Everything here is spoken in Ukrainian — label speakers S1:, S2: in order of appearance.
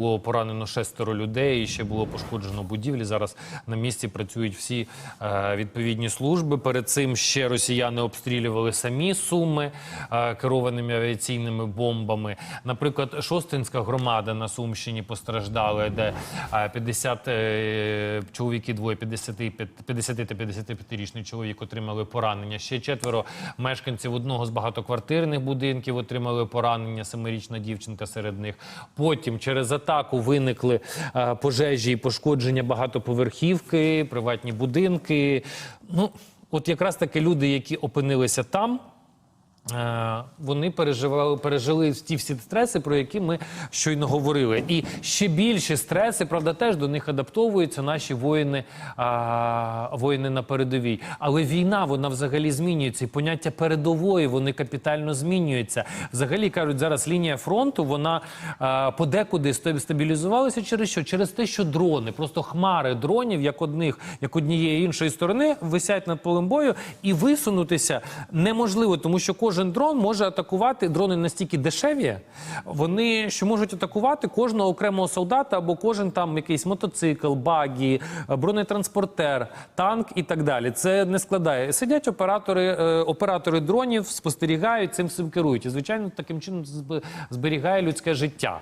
S1: Було поранено шестеро людей, і ще було пошкоджено будівлі. Зараз на місці працюють всі е, відповідні служби. Перед цим ще росіяни обстрілювали самі суми е, керованими авіаційними бомбами. Наприклад, Шостинська громада на Сумщині постраждала, де е, 50 е, чоловіки, двоє 55 50 та 55-річний чоловік отримали поранення. Ще четверо мешканців одного з багатоквартирних будинків отримали поранення. Семирічна дівчинка серед них. Потім через атаку виникли е, пожежі і пошкодження багатоповерхівки, приватні будинки. Ну, от якраз таки люди, які опинилися там. Е, Вони переживали, пережили ті всі стреси, про які ми щойно говорили. І ще більші стреси, правда, теж до них адаптовуються наші воїни, а, воїни на передовій. Але війна вона взагалі змінюється. І поняття передової вони капітально змінюються. Взагалі кажуть, зараз лінія фронту вона а, подекуди стабілізувалася через що? Через те, що дрони, просто хмари дронів, як одних, як однієї іншої сторони, висять над полем бою, і висунутися неможливо, тому що кожен дрон може атакувати. Дрони настільки дешеві, вони що можуть атакувати кожного окремого солдата або кожен там якийсь мотоцикл, багі, бронетранспортер, танк і так далі. Це не складає. Сидять оператори, е, оператори дронів, спостерігають цим всім керують. І звичайно, таким чином зб- зберігає людське життя.